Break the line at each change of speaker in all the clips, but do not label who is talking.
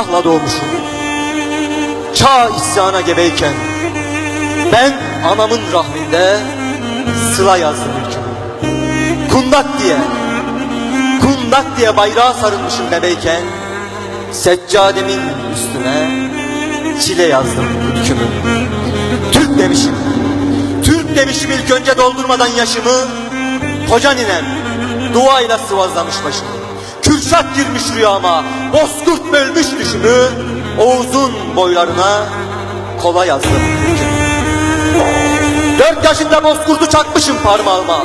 silahla doğmuşum. Çağ isyana gebeyken ben anamın rahminde sıla yazdım ülkümü. Kundak diye, kundak diye bayrağa sarılmışım bebeyken seccademin üstüne çile yazdım ülkümü. Türk demişim, Türk demişim ilk önce doldurmadan yaşımı, koca ninem duayla sıvazlamış başımı. Kürşat girmiş rüyama, bozkurt bölmüş düşümü, Oğuz'un boylarına kola yazdım. Dört yaşında bozkurdu çakmışım parmağıma.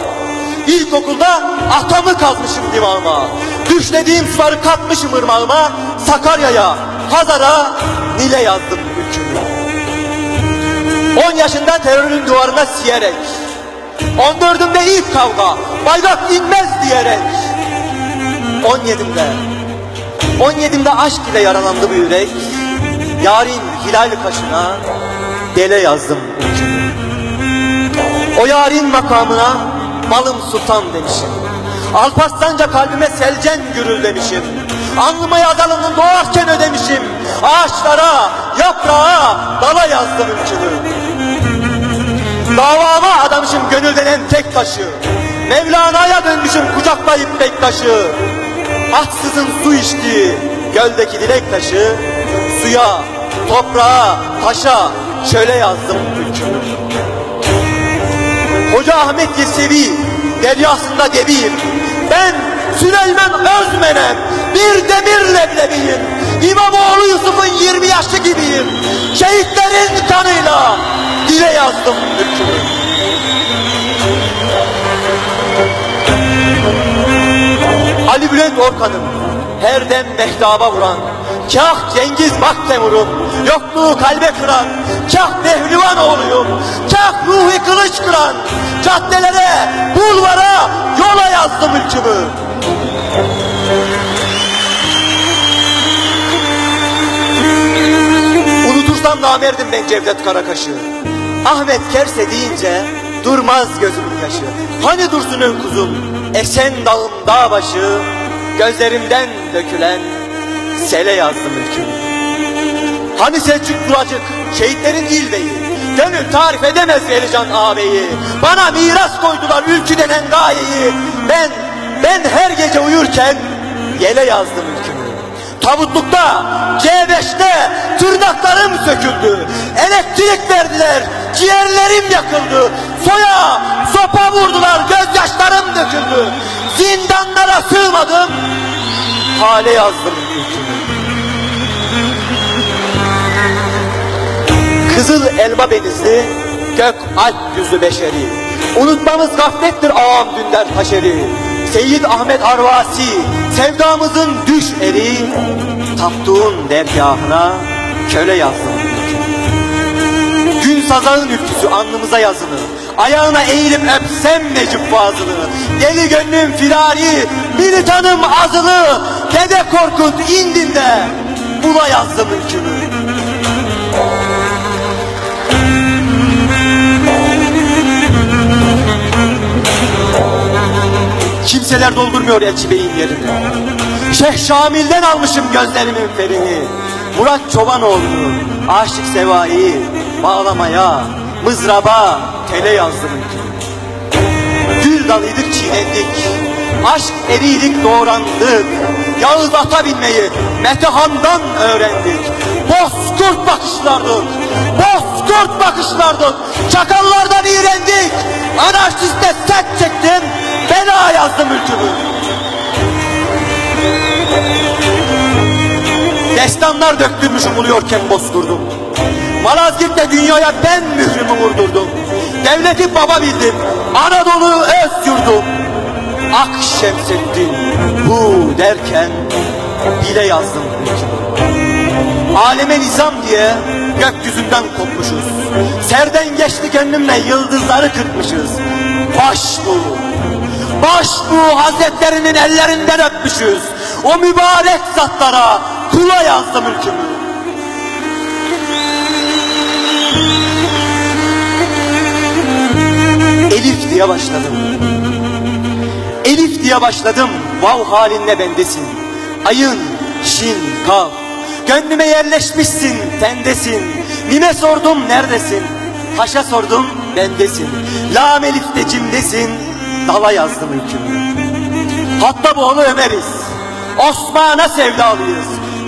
İlkokulda atamı kazmışım dimağıma. Düşlediğim suları katmışım ırmağıma. Sakarya'ya, Hazar'a, Nil'e yazdım ülkümü. On yaşında terörün duvarına siyerek. On dördümde ilk kavga, bayrak inmez diyerek. On yedimde, on yedimde aşk ile yaralandı bu yürek. Yarın hilal kaşına dele yazdım. O yarın makamına malım sultan demişim. Alparslanca kalbime selcen gürül demişim. Alnıma yazalının doğarken ödemişim. Ağaçlara, yaprağa, dala yazdım ülkümü. Davama adamışım gönül denen tek taşı. Mevlana'ya dönmüşüm kucaklayıp Bektaş'ı. Ahtsızın su içtiği göldeki dilek taşı. Suya, toprağa, taşa şöyle yazdım. Hoca Ahmet Yesevi deryasında gebiyim. Ben Süleyman Özmenem bir demir leblebiyim. İmamoğlu Yusuf'un 20 yaşı gibiyim. Şehitlerin kanıyla dile yazdım hükmü. Bülent Orkan'ım her dem mehtaba vuran. Kah Cengiz Baktemur'um yokluğu kalbe kıran. Kah Behlivan oğluyum. Kah Ruhi Kılıç kıran. Caddelere, bulvara, yola yazdım ülkümü. Unutursam namerdim ben Cevdet Karakaş'ı. Ahmet Kerse deyince durmaz gözümün yaşı. Hani dursun kuzum esen dağım dağ başı Gözlerimden dökülen sele yazdım ülkümü Hani Selçuk Duracık şehitlerin ilbeyi Gönül tarif edemez Velican ağabeyi. Bana miras koydular ülkü denen gayeyi. Ben, ben her gece uyurken yele yazdım ülkümü Tabutlukta, C5'te tırnaklarım söküldü. Elektrik verdiler, ciğerlerim yakıldı. Soya, sopa vurdular, gözyaşlarım döküldü. Zindanlara sığmadım, hale yazdım. Kızıl elma benizli, gök alp yüzlü beşeri. Unutmamız gaflettir ağam dünder taşeri. Seyyid Ahmet Arvasi, sevdamızın düş eri. Taptuğun dergahına köle yazdım. Gün sazağın ürküsü alnımıza yazılı. Ayağına eğilip öpsem Necip Fazıl'ı. Deli gönlüm firari, militanım azılı. Dede Korkut indinde, bula yazdım ülkümü. Kimseler doldurmuyor Elçi Bey'in yerini. Şeyh Şamil'den almışım gözlerimin ferini. Murat Çobanoğlu, Aşık Sevai, bağlamaya, mızraba, tele yazdım. Gül dalıydık çiğnendik, aşk eriydik doğrandık. Yağız ata binmeyi Metehan'dan öğrendik. Bozkurt bakışlardık, bozkurt bakışlardık. Çakallardan iğrendik, anarşiste set çektim, bela yazdım ülkümü. Destanlar döktürmüşüm uluyorken bozkurdum. Malazgirt'te dünyaya ben mührümü vurdurdum. Devleti baba bildim, Anadolu öz yurdum. Ak Şemsettin bu derken bile yazdım. Aleme nizam diye gökyüzünden kopmuşuz. Serden geçti gönlümle yıldızları kırpmışız. Baş bu, baş bu hazretlerinin ellerinden öpmüşüz. O mübarek zatlara kula yazdım ülkümü. Elif diye başladım. Elif diye başladım. Vav halinle bendesin. Ayın, şin, kaf. Gönlüme yerleşmişsin, tendesin. Nime sordum, neredesin? Haşa sordum, bendesin. Lam elifte cimdesin, dala yazdım hükmünü. Hatta bu oğlu Ömer'iz. Osman'a sevdalıyız.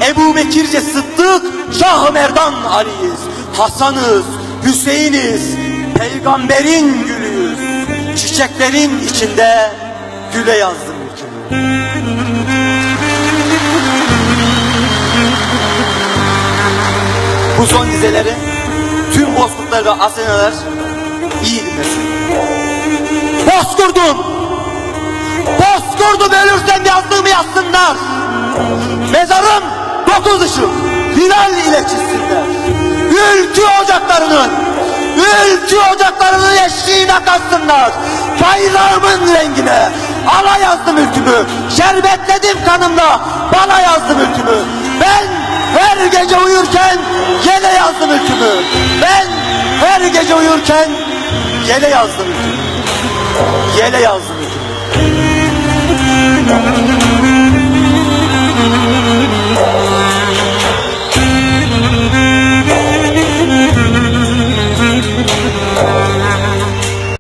Ebu Bekirce Sıddık, Şah Merdan Ali'yiz. Hasan'ız, Hüseyin'iz, peygamberin gülüyüz. Çiçeklerin içinde güle yazdım hükmünü. Bu son dizeleri tüm bozkurtlar ve asenalar iyi dinlesin. Bozkurdum! Bozkurdum ölürsem yazdığımı yazsınlar. Mezarım dokuz ışık, hilal ile çizsinler. Ülkü ocaklarının, ülkü ocaklarının eşliğine katsınlar. Bayrağımın rengine, ala yazdım ülkümü. Şerbetledim kanımla, bana yazdım ülkümü. Ben her gece uyurken yele yazdım ülkümü. Ben her gece uyurken yele yazdım ülkümü. Yele yazdım